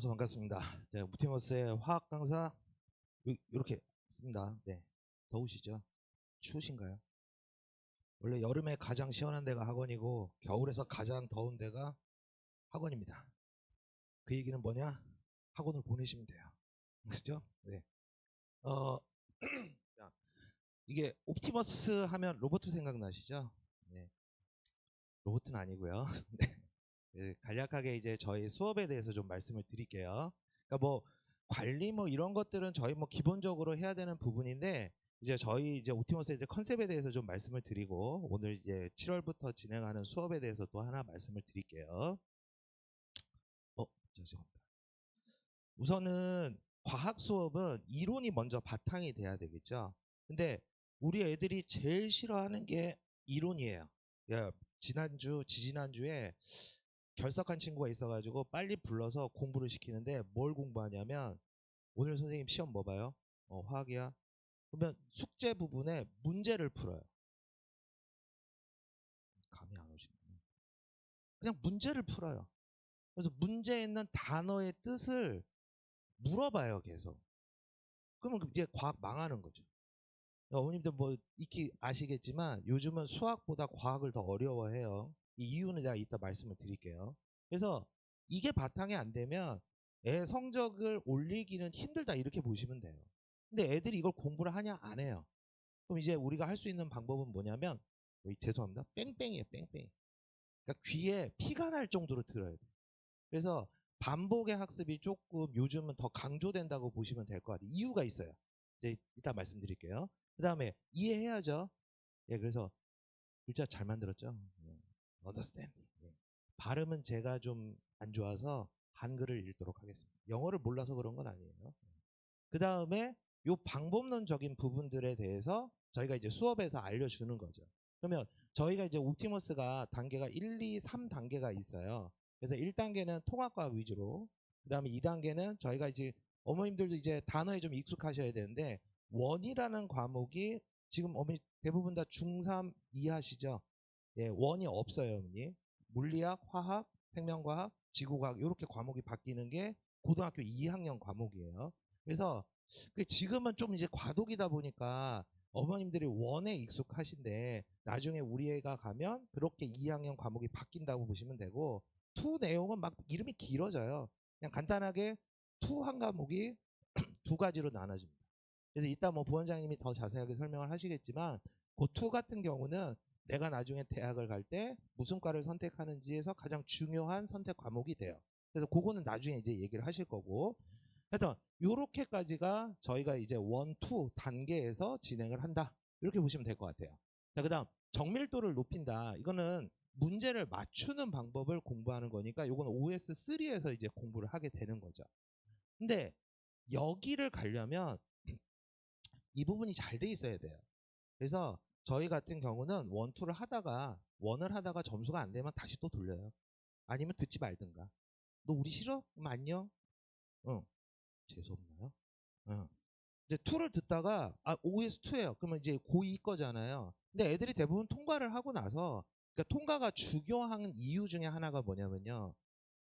만나서 반갑습니다. 네, 무티머스의 화학 강사 요- 요렇게 씁니다. 네. 더우시죠? 추우신가요? 원래 여름에 가장 시원한 데가 학원이고 겨울에서 가장 더운 데가 학원입니다. 그 얘기는 뭐냐? 학원을 보내시면 돼요. 그죠? 네. 어, 자, 이게 옵티머스 하면 로봇 생각나시죠? 네. 로봇은 아니고요. 네. 네, 간략하게 이제 저희 수업에 대해서 좀 말씀을 드릴게요. 그러니까 뭐 관리 뭐 이런 것들은 저희 뭐 기본적으로 해야 되는 부분인데 이제 저희 이제 옵티머스의 이제 컨셉에 대해서 좀 말씀을 드리고 오늘 이제 7월부터 진행하는 수업에 대해서 또 하나 말씀을 드릴게요. 어, 죄송합니다. 우선은 과학 수업은 이론이 먼저 바탕이 돼야 되겠죠. 근데 우리 애들이 제일 싫어하는 게 이론이에요. 야, 지난주, 지지난주에 결석한 친구가 있어가지고 빨리 불러서 공부를 시키는데 뭘 공부하냐면 오늘 선생님 시험 뭐 봐요? 어, 화학이야? 그러면 숙제 부분에 문제를 풀어요. 감이 안 오시네. 그냥 문제를 풀어요. 그래서 문제에 있는 단어의 뜻을 물어봐요, 계속. 그러면 이제 과학 망하는 거죠. 어머님들 뭐 익히 아시겠지만 요즘은 수학보다 과학을 더 어려워해요. 이 이유는 제가 이따 말씀을 드릴게요. 그래서 이게 바탕이 안 되면 애 성적을 올리기는 힘들다 이렇게 보시면 돼요. 근데 애들이 이걸 공부를 하냐 안 해요. 그럼 이제 우리가 할 수 있는 방법은 뭐냐면 어, 죄송합니다. 뺑뺑이에요, 뺑뺑이. 그러니까 귀에 피가 날 정도로 들어야 돼요. 그래서 반복의 학습이 조금 요즘은 더 강조된다고 보시면 될 것 같아요. 이유가 있어요. 이제 이따 말씀드릴게요. 그 다음에 이해해야죠. 예, 그래서 글자 잘 만들었죠. 예, understand. 예. 발음은 제가 좀 안 좋아서 한글을 읽도록 하겠습니다. 영어를 몰라서 그런 건 아니에요. 그 다음에 요 방법론적인 부분들에 대해서 저희가 이제 수업에서 알려주는 거죠. 그러면 저희가 이제 옵티머스가 단계가 1, 2, 3 단계가 있어요. 그래서 1단계는 통합과 위주로, 그 다음에 2단계는 저희가 이제 어머님들도 이제 단어에 좀 익숙하셔야 되는데 원이라는 과목이 지금 어머니 대부분 다 중3 이하시죠? 예, 원이 없어요, 어머니. 물리학, 화학, 생명과학, 지구과학 이렇게 과목이 바뀌는 게 고등학교 2학년 과목이에요. 그래서 그 지금은 좀 이제 과도기다 보니까 어머님들이 원에 익숙하신데 나중에 우리 애가 가면 그렇게 2학년 과목이 바뀐다고 보시면 되고 투 내용은 막 이름이 길어져요. 그냥 간단하게 투 한 과목이 두 가지로 나눠집니다. 그래서 이따 뭐 부원장님이 더 자세하게 설명을 하시겠지만 그 투 같은 경우는 내가 나중에 대학을 갈 때 무슨 과를 선택하는지에서 가장 중요한 선택 과목이 돼요. 그래서 그거는 나중에 이제 얘기를 하실 거고. 하여튼 요렇게까지가 저희가 이제 원, 투 단계에서 진행을 한다. 이렇게 보시면 될 것 같아요. 자, 그 다음 정밀도를 높인다. 이거는 문제를 맞추는 방법을 공부하는 거니까 요건 OS3에서 이제 공부를 하게 되는 거죠. 근데 여기를 가려면 이 부분이 잘 돼 있어야 돼요. 그래서 저희 같은 경우는 원, 투를 하다가 원을 하다가 점수가 안 되면 다시 또 돌려요. 아니면 듣지 말든가. 너 우리 싫어? 그럼 안녕. 응. 재수 없나요? 응. 이제 투를 듣다가 아 OS 2예요. 그러면 이제 고2 거잖아요. 근데 애들이 대부분 통과를 하고 나서 그러니까 통과가 중요한 이유 중에 하나가 뭐냐면요.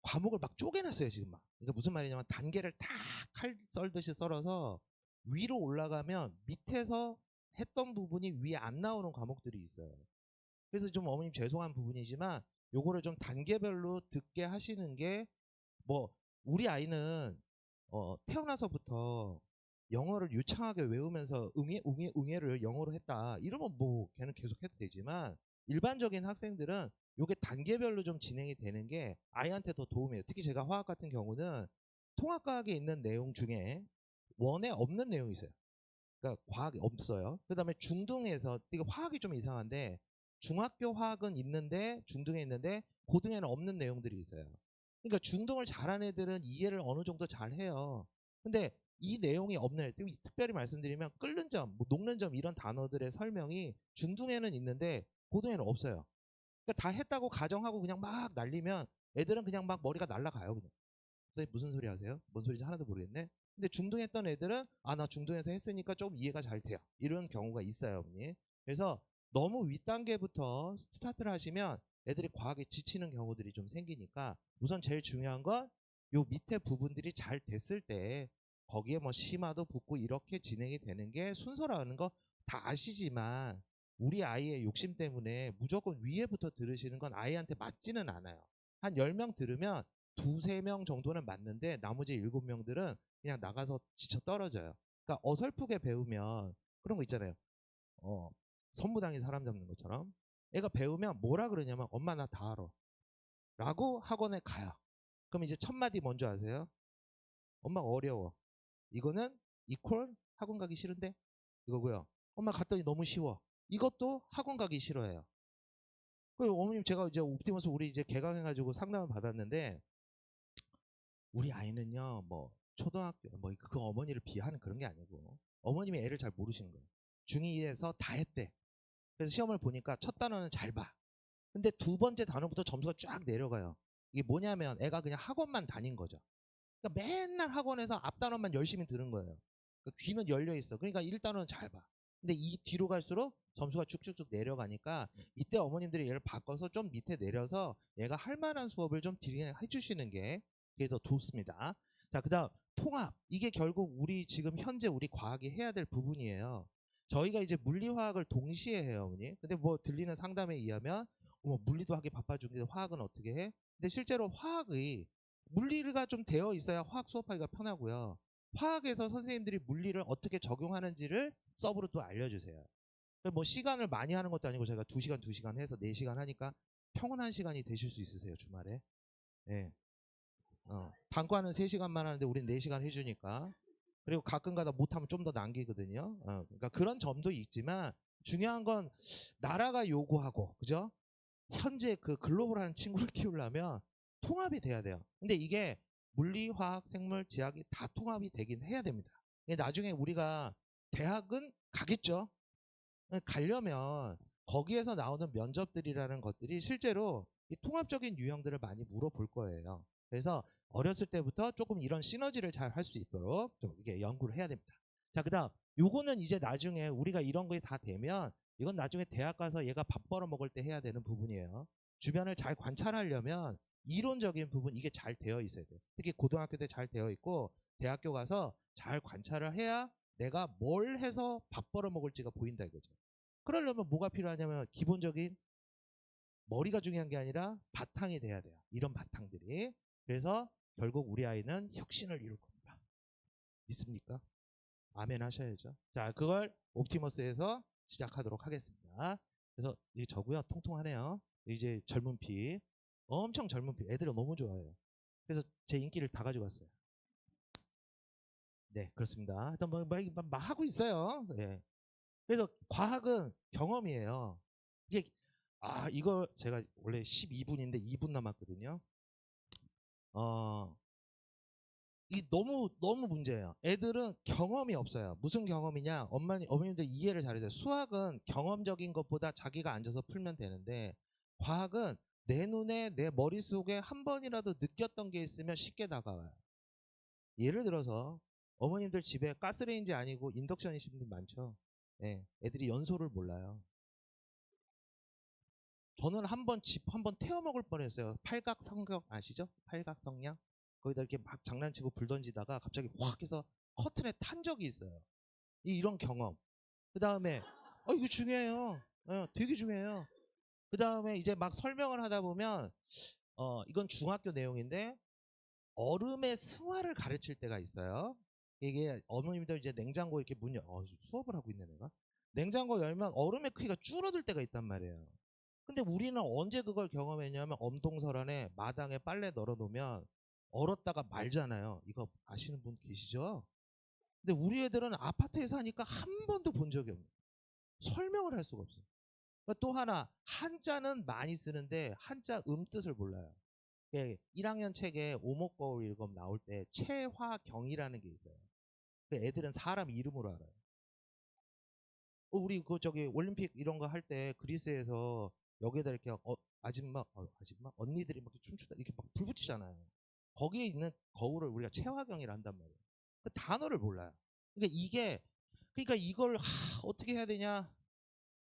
과목을 막 쪼개놨어요 지금 막. 그러니까 무슨 말이냐면 단계를 다 칼 썰듯이 썰어서 위로 올라가면 밑에서 했던 부분이 위에 안 나오는 과목들이 있어요. 그래서 좀 어머님 죄송한 부분이지만 요거를 좀 단계별로 듣게 하시는 게 뭐 우리 아이는 어 태어나서부터 영어를 유창하게 외우면서 응애 응애 응애를 영어로 했다. 이러면 뭐 걔는 계속 해도 되지만 일반적인 학생들은 요게 단계별로 좀 진행이 되는 게 아이한테 더 도움이에요. 특히 제가 화학 같은 경우는 통합과학에 있는 내용 중에 원에 없는 내용이 있어요. 그러니까 과학이 없어요. 그다음에 중등에서 이게 화학이 좀 이상한데 중학교 화학은 있는데 중등에 있는데 고등에는 없는 내용들이 있어요. 그러니까 중등을 잘하는 애들은 이해를 어느 정도 잘 해요. 근데 이 내용이 없는 애, 특별히 말씀드리면 끓는 점, 뭐 녹는 점 이런 단어들의 설명이 중등에는 있는데 고등에는 없어요. 그러니까 다 했다고 가정하고 그냥 막 날리면 애들은 그냥 막 머리가 날라가요. 그냥. 선생님 무슨 소리 하세요? 뭔 소리인지 하나도 모르겠네. 근데 중등했던 애들은 아 나 중등에서 했으니까 좀 이해가 잘 돼요. 이런 경우가 있어요, 어머니. 그래서 너무 윗단계부터 스타트를 하시면 애들이 과학에 지치는 경우들이 좀 생기니까 우선 제일 중요한 건 요 밑에 부분들이 잘 됐을 때 거기에 뭐 심화도 붙고 이렇게 진행이 되는 게 순서라는 거 다 아시지만 우리 아이의 욕심 때문에 무조건 위에부터 들으시는 건 아이한테 맞지는 않아요. 한 10명 들으면 두세 명 정도는 맞는데 나머지 일곱 명들은 그냥 나가서 지쳐 떨어져요. 그러니까 어설프게 배우면 그런 거 있잖아요. 어, 선무당이 사람 잡는 것처럼 애가 배우면 뭐라 그러냐면 엄마 나 다 알아. 라고 학원에 가요. 그럼 이제 첫 마디 먼저 아세요? 엄마가 어려워. 이거는 이퀄 학원 가기 싫은데 이거고요. 엄마 갔더니 너무 쉬워. 이것도 학원 가기 싫어해요. 그 어머님 제가 이제 옵티머스 우리 이제 개강해가지고 상담을 받았는데 우리 아이는요 뭐 초등학교 뭐 그 어머니를 비하는 그런 게 아니고 어머님이 애를 잘 모르시는 거예요. 중2에서 다 했대. 그래서 시험을 보니까 첫 단어는 잘 봐. 근데 두 번째 단어부터 점수가 쫙 내려가요. 이게 뭐냐면 애가 그냥 학원만 다닌 거죠. 그러니까 맨날 학원에서 앞 단어만 열심히 들은 거예요. 그러니까 귀는 열려 있어. 그러니까 1단어는 잘 봐. 근데 이 뒤로 갈수록 점수가 쭉쭉쭉 내려가니까 이때 어머님들이 얘를 바꿔서 좀 밑에 내려서 얘가 할 만한 수업을 좀 진행해 주시는 게 그게 더 좋습니다. 자, 그 다음 통합. 이게 결국 우리 지금 현재 우리 과학이 해야 될 부분이에요. 저희가 이제 물리화학을 동시에 해요, 어머니. 근데 뭐 들리는 상담에 의하면 어머, 물리도 하기 바빠 죽는데 화학은 어떻게 해? 근데 실제로 화학의 물리가 좀 되어 있어야 화학 수업하기가 편하고요. 화학에서 선생님들이 물리를 어떻게 적용하는지를 서브로 또 알려주세요. 뭐 시간을 많이 하는 것도 아니고 저희가 2시간, 2시간 해서 4시간 하니까 평온한 시간이 되실 수 있으세요, 주말에. 예. 어, 단과는 3시간만 하는데 우린 4시간 해주니까. 그리고 가끔 가다 못하면 좀 더 남기거든요. 어, 그러니까 그런 점도 있지만 중요한 건 나라가 요구하고, 그죠? 현재 그 글로벌한 친구를 키우려면 통합이 돼야 돼요. 근데 이게 물리, 화학, 생물, 지학이 다 통합이 되긴 해야 됩니다. 나중에 우리가 대학은 가겠죠. 가려면 거기에서 나오는 면접들이라는 것들이 실제로 이 통합적인 유형들을 많이 물어볼 거예요. 그래서 어렸을 때부터 조금 이런 시너지를 잘 할 수 있도록 좀 이게 연구를 해야 됩니다. 자, 그다음 요거는 이제 나중에 우리가 이런 거에 다 되면 이건 나중에 대학 가서 얘가 밥 벌어 먹을 때 해야 되는 부분이에요. 주변을 잘 관찰하려면 이론적인 부분 이게 잘 되어 있어야 돼요. 특히 고등학교 때 잘 되어 있고 대학교 가서 잘 관찰을 해야 내가 뭘 해서 밥 벌어 먹을지가 보인다 이거죠. 그러려면 뭐가 필요하냐면 기본적인 머리가 중요한 게 아니라 바탕이 돼야 돼요. 이런 바탕들이. 그래서 결국 우리 아이는 혁신을 이룰 겁니다. 믿습니까? 아멘 하셔야죠. 자, 그걸 옵티머스에서 시작하도록 하겠습니다. 그래서 이게 저고요. 통통하네요. 이제 젊은 피. 엄청 젊은 피. 애들이 너무 좋아해요. 그래서 제 인기를 다 가지고 왔어요. 네, 그렇습니다. 일단 뭐, 뭐, 막, 막 하고 있어요. 네. 그래서 과학은 경험이에요. 이게 아 이거 제가 원래 12분인데 2분 남았거든요. 어, 이 너무 너무 문제예요. 애들은 경험이 없어요. 무슨 경험이냐? 엄마 어머님들 이해를 잘해주세요. 수학은 경험적인 것보다 자기가 앉아서 풀면 되는데 과학은 내 눈에 내 머릿속에 한 번이라도 느꼈던 게 있으면 쉽게 다가와요. 예를 들어서 어머님들 집에 가스레인지 아니고 인덕션이신 분 많죠. 예, 애들이 연소를 몰라요. 저는 한 번 집 한 번 태워 먹을 뻔했어요. 팔각성경 아시죠? 팔각성냥 거기다 이렇게 막 장난치고 불 던지다가 갑자기 확 해서 커튼에 탄 적이 있어요. 이, 이런 경험. 그 다음에 어 이거 중요해요. 어, 되게 중요해요. 그 다음에 이제 막 설명을 하다 보면 어 이건 중학교 내용인데 얼음의 승화를 가르칠 때가 있어요. 이게 어머님들 이제 냉장고 이렇게 문 열, 어, 수업을 하고 있네 내가. 냉장고 열면 얼음의 크기가 줄어들 때가 있단 말이에요. 근데 우리는 언제 그걸 경험했냐면 엄동설안에 마당에 빨래 널어놓으면 얼었다가 말잖아요. 이거 아시는 분 계시죠? 근데 우리 애들은 아파트에 사니까 한 번도 본 적이 없어요. 설명을 할 수가 없어요. 그러니까 또 하나 한자는 많이 쓰는데 한자 음뜻을 몰라요. 예, 1학년 책에 오목거울 읽음 나올 때 최화경이라는 게 있어요. 그 애들은 사람 이름으로 알아요. 어, 우리 그 저기 올림픽 이런 거 할 때 그리스에서 여기에다 이렇게 어, 아줌마, 어, 아줌마 언니들이 막 춤추다 이렇게 막 불 붙이잖아요. 거기에 있는 거울을 우리가 최화경이라 한단 말이에요. 그 단어를 몰라요. 그러니까 이게 그러니까 이걸 하, 어떻게 해야 되냐?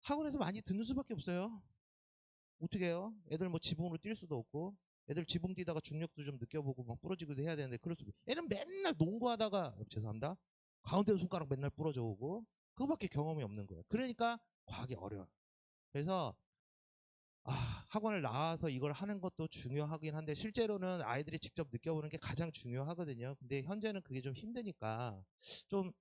학원에서 많이 듣는 수밖에 없어요. 어떻게 해요? 애들 뭐 지붕으로 뛸 수도 없고 애들 지붕 뛰다가 중력도 좀 느껴보고 막 부러지기도 해야 되는데 그럴 수 애는 맨날 농구하다가 죄송합니다 가운데 손가락 맨날 부러져 오고 그거밖에 경험이 없는 거예요 그러니까 과학이 어려워요 그래서 아, 학원을 나와서 이걸 하는 것도 중요하긴 한데 실제로는 아이들이 직접 느껴보는 게 가장 중요하거든요 근데 현재는 그게 좀 힘드니까 좀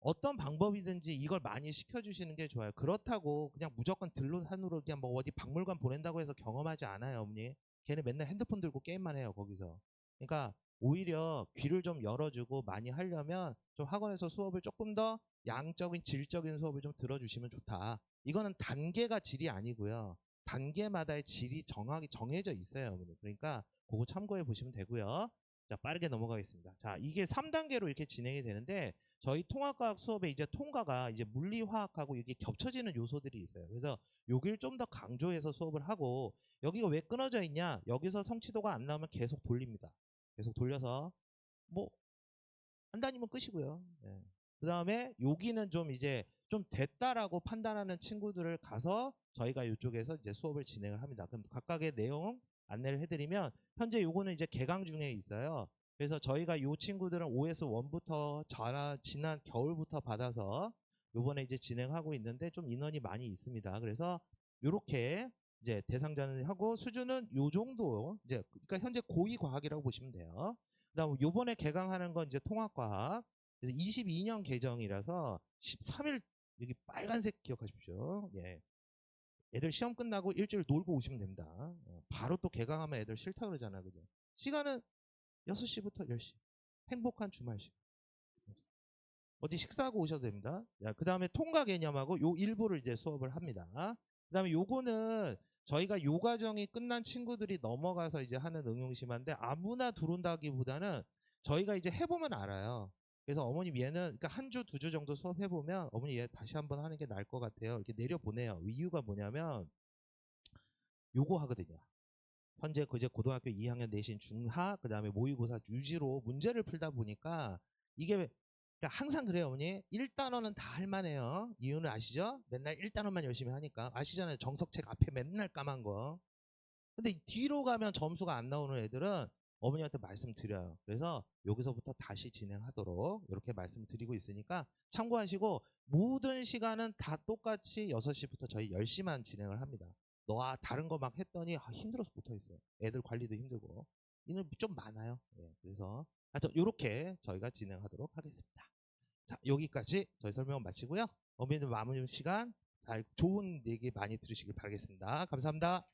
어떤 방법이든지 이걸 많이 시켜주시는 게 좋아요. 그렇다고 그냥 무조건 들론산으로 그냥 뭐 어디 박물관 보낸다고 해서 경험하지 않아요, 어머니. 걔는 맨날 핸드폰 들고 게임만 해요, 거기서. 그러니까 오히려 귀를 좀 열어주고 많이 하려면 좀 학원에서 수업을 조금 더 양적인 질적인 수업을 좀 들어주시면 좋다. 이거는 단계가 질이 아니고요. 단계마다의 질이 정확히 정해져 있어요. 그러니까 그거 참고해 보시면 되고요. 자, 빠르게 넘어가겠습니다. 자, 이게 3단계로 이렇게 진행이 되는데 저희 통합과학 수업에 이제 통과가 이제 물리화학하고 이게 겹쳐지는 요소들이 있어요. 그래서 여기를 좀 더 강조해서 수업을 하고 여기가 왜 끊어져 있냐? 여기서 성취도가 안 나오면 계속 돌립니다. 계속 돌려서 뭐 안 다니면 끝이고요. 그 다음에 여기는 좀 이제 좀 됐다라고 판단하는 친구들을 가서 저희가 이쪽에서 이제 수업을 진행을 합니다. 그럼 각각의 내용 안내를 해드리면 현재 요거는 이제 개강 중에 있어요. 그래서 저희가 요 친구들은 OS 1부터 지난 겨울부터 받아서 요번에 이제 진행하고 있는데 좀 인원이 많이 있습니다. 그래서 요렇게 이제 대상자는 하고 수준은 요 정도 이제 그러니까 현재 고위 과학이라고 보시면 돼요. 그다음 요번에 개강하는 건 이제 통합과학. 그래서 22년 개정이라서 13일 여기 빨간색 기억하십시오. 예. 애들 시험 끝나고 일주일 놀고 오시면 됩니다. 어, 바로 또 개강하면 애들 싫다 그러잖아. 그죠? 시간은 6시부터 10시. 행복한 주말식. 어디 식사하고 오셔도 됩니다. 그 다음에 통과 개념하고 요 일부를 이제 수업을 합니다. 그 다음에 요거는 저희가 요 과정이 끝난 친구들이 넘어가서 이제 하는 응용심한데 아무나 들어온다기보다는 저희가 이제 해보면 알아요. 그래서 어머님 얘는 그러니까 한 주, 두 주 정도 수업해 보면 어머니 얘 다시 한번 하는 게 나을 것 같아요. 이렇게 내려보내요. 이유가 뭐냐면 요거 하거든요. 현재 그 이제 고등학교 2학년 내신 중하 그다음에 모의고사 유지로 문제를 풀다 보니까 이게 그러니까 항상 그래요 어머니 1단원은 다 할 만해요 이유는 아시죠? 맨날 1단원만 열심히 하니까 아시잖아요 정석책 앞에 맨날 까만 거 근데 뒤로 가면 점수가 안 나오는 애들은 어머니한테 말씀드려요 그래서 여기서부터 다시 진행하도록 이렇게 말씀드리고 있으니까 참고하시고 모든 시간은 다 똑같이 6시부터 저희 10시만 진행을 합니다 너와 다른 거 막 했더니 아, 힘들어서 못하겠어요. 애들 관리도 힘들고 이는 좀 많아요. 예, 그래서 하여튼 이렇게 저희가 진행하도록 하겠습니다. 자 여기까지 저희 설명 마치고요. 어머니들 마무리 시간 잘 좋은 얘기 많이 들으시길 바라겠습니다. 감사합니다.